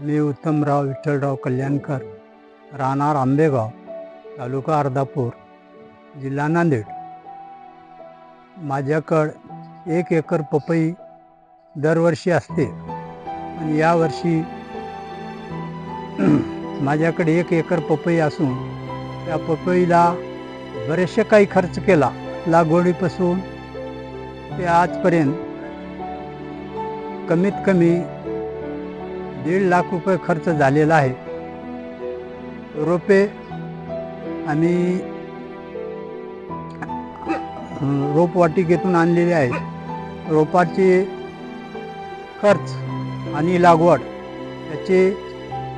मी उत्तमराव विठ्ठलराव कल्याणकर राहणार आंबेगाव तालुका अर्धापूर जिल्हा नांदेड. माझ्याकडं एक एकर पपई दरवर्षी असते आणि यावर्षी माझ्याकडे एक एकर पपई असून त्या पपईला बरेचसे काही खर्च केला. लागवडीपासून ते आजपर्यंत कमीत कमी दीड लाख रुपये खर्च झालेला आहे. रोपे आम्ही रोपवाटिकेतून आणलेले आहे रोपाचे खर्च आणि लागवड याचे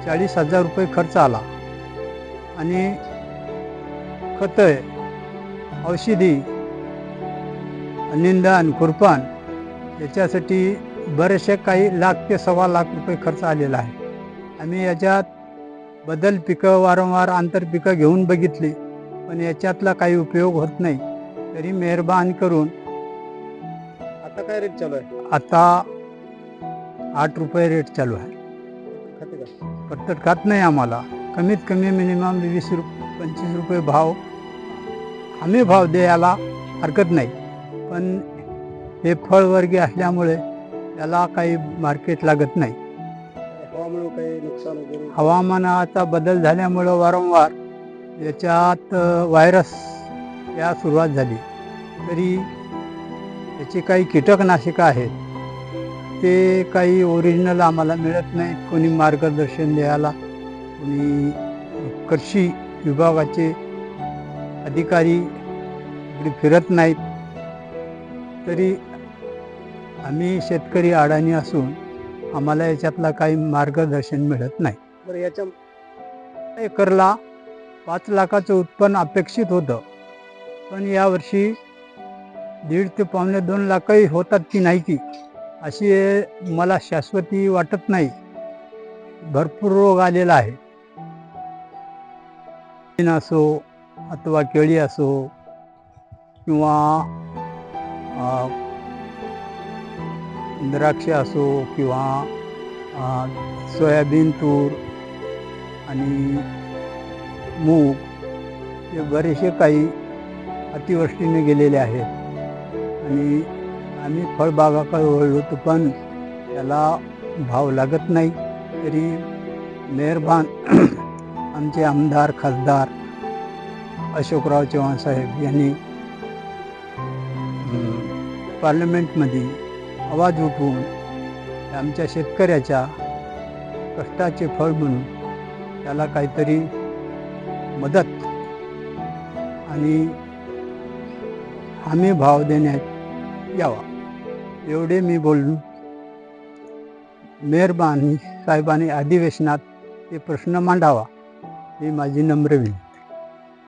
चाळीस हजार रुपये खर्च आला. आणि खतं औषधी निंदन खुरपान याच्यासाठी बरेचसे काही लाख ते सव्वा लाख रुपये खर्च आलेला आहे. आम्ही याच्यात बदल पिकं वारंवार आंतरपिकं घेऊन बघितली पण याच्यातला काही उपयोग होत नाही. तरी मेहरबान करून आता काय रेट चालू आहे? आता आठ रुपये रेट चालू आहे. खाते का पत्तट खात नाही आम्हाला. कमीत कमी मिनिमम वीस रुप पंचवीस रुपये भाव. हमी भाव द्यायला हरकत नाही. पण हे फळवर्गीय असल्यामुळे त्याला काही मार्केट लागत नाही. काही नुकसान वगैरे हवामानाचा बदल झाल्यामुळं वारंवार याच्यात व्हायरस या सुरुवात झाली. तरी याची काही कीटकनाशकं आहेत. ते काही ओरिजिनल आम्हाला मिळत नाहीत. कोणी मार्गदर्शन द्यायला कोणी कृषी विभागाचे अधिकारी इकडे फिरत नाहीत. तरी आम्ही शेतकरी अडाणी असून आम्हाला याच्यातला काही मार्गदर्शन मिळत नाही. बरं याच्या एकरला पाच लाखाचं उत्पन्न अपेक्षित होतं. पण यावर्षी दीड ते पावणे दोन लाखही होतात की नाही की अशी मला शाश्वती वाटत नाही. भरपूर रोग आलेला आहे. असो अथवा केळी असो किंवा द्राक्ष असो किंवा सोयाबीन तूर आणि मूग हे बरेचसे काही अतिवृष्टीने गेलेले आहेत. आणि आम्ही फळबागाकडे वळलो तर पण त्याला भाव लागत नाही. तरी मेहरबान आमचे आमदार खासदार अशोकराव चव्हाण साहेब यांनी पार्लमेंटमध्ये आवाज उठवून आमच्या शेतकऱ्याच्या कष्टाचे फळ म्हणून त्याला काहीतरी मदत आणि हमी भाव देण्यात यावा. एवढे मी बोलून मेहरबानी साहेबांनी अधिवेशनात ते प्रश्न मांडावा ही माझी नम्र विनंती.